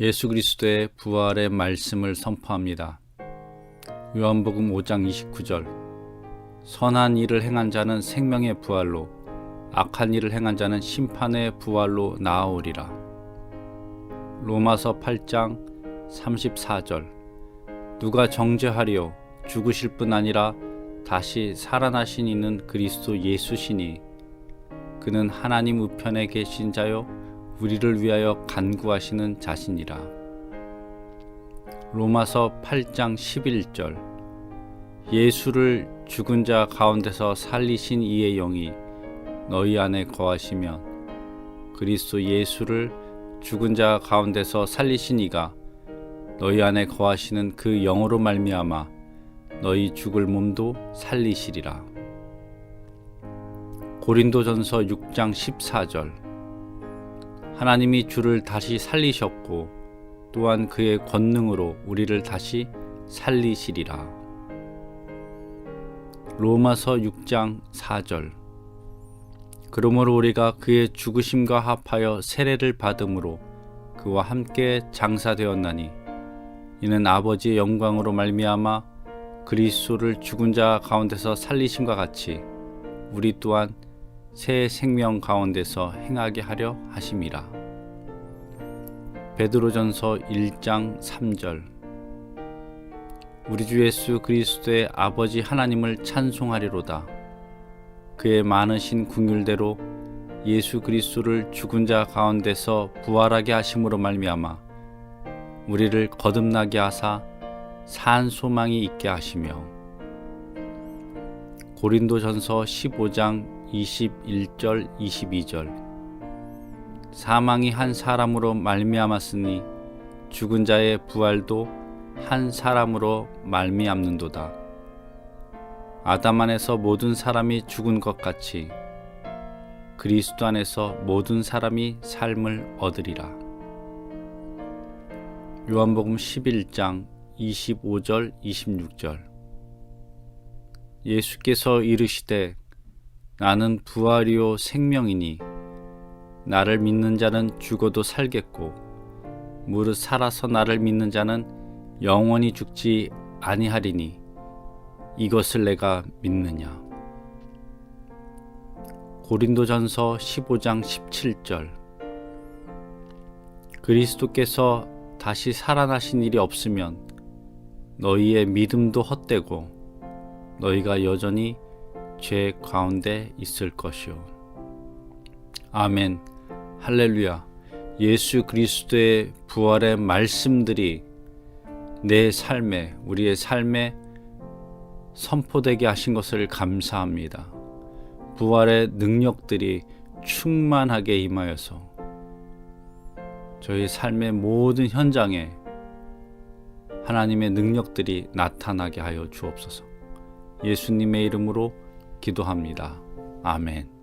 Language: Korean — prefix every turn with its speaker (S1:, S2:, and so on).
S1: 예수 그리스도의 부활의 말씀을 선포합니다. 요한복음 5장 29절 선한 일을 행한 자는 생명의 부활로 악한 일을 행한 자는 심판의 부활로 나아오리라. 로마서 8장 34절 누가 정죄하리요 죽으실 뿐 아니라 다시 살아나신 이는 그리스도 예수시니 그는 하나님 우편에 계신 자요 우리를 위하여 간구하시는 자신이라. 로마서 8장 11절 예수를 죽은 자 가운데서 살리신 이의 영이 너희 안에 거하시면 그리스도 예수를 죽은 자 가운데서 살리신 이가 너희 안에 거하시는 그 영으로 말미암아 너희 죽을 몸도 살리시리라. 고린도전서 6장 14절 하나님이 주를 다시 살리셨고 또한 그의 권능으로 우리를 다시 살리시리라. 로마서 6장 4절 그러므로 우리가 그의 죽으심과 합하여 세례를 받음으로 그와 함께 장사되었나니 이는 아버지의 영광으로 말미암아 그리스도를 죽은 자 가운데서 살리심과 같이 우리 또한 새 생명 가운데서 행하게 하려 하심이라. 베드로전서 1장 3절 우리 주 예수 그리스도의 아버지 하나님을 찬송하리로다. 그의 많으신 궁율대로 예수 그리스도를 죽은 자 가운데서 부활하게 하심으로 말미암아 우리를 거듭나게 하사 산 소망이 있게 하시며 고린도전서 15장 21절 22절 사망이 한 사람으로 말미암았으니 죽은 자의 부활도 한 사람으로 말미암는도다. 아담 안에서 모든 사람이 죽은 것 같이 그리스도 안에서 모든 사람이 삶을 얻으리라. 요한복음 11장 25절 26절 예수께서 이르시되 나는 부활이요 생명이니 나를 믿는 자는 죽어도 살겠고 무릇 살아서 나를 믿는 자는 영원히 죽지 아니하리니 이것을 내가 믿느냐? 고린도전서 15장 17절. 그리스도께서 다시 살아나신 일이 없으면 너희의 믿음도 헛되고 너희가 여전히 죄 가운데 있을 것이요. 아멘. 할렐루야. 예수 그리스도의 부활의 말씀들이 내 삶에, 우리의 삶에 선포되게 하신 것을 감사합니다. 부활의 능력들이 충만하게 임하여서 저희 삶의 모든 현장에 하나님의 능력들이 나타나게 하여 주옵소서. 예수님의 이름으로 기도합니다. 아멘.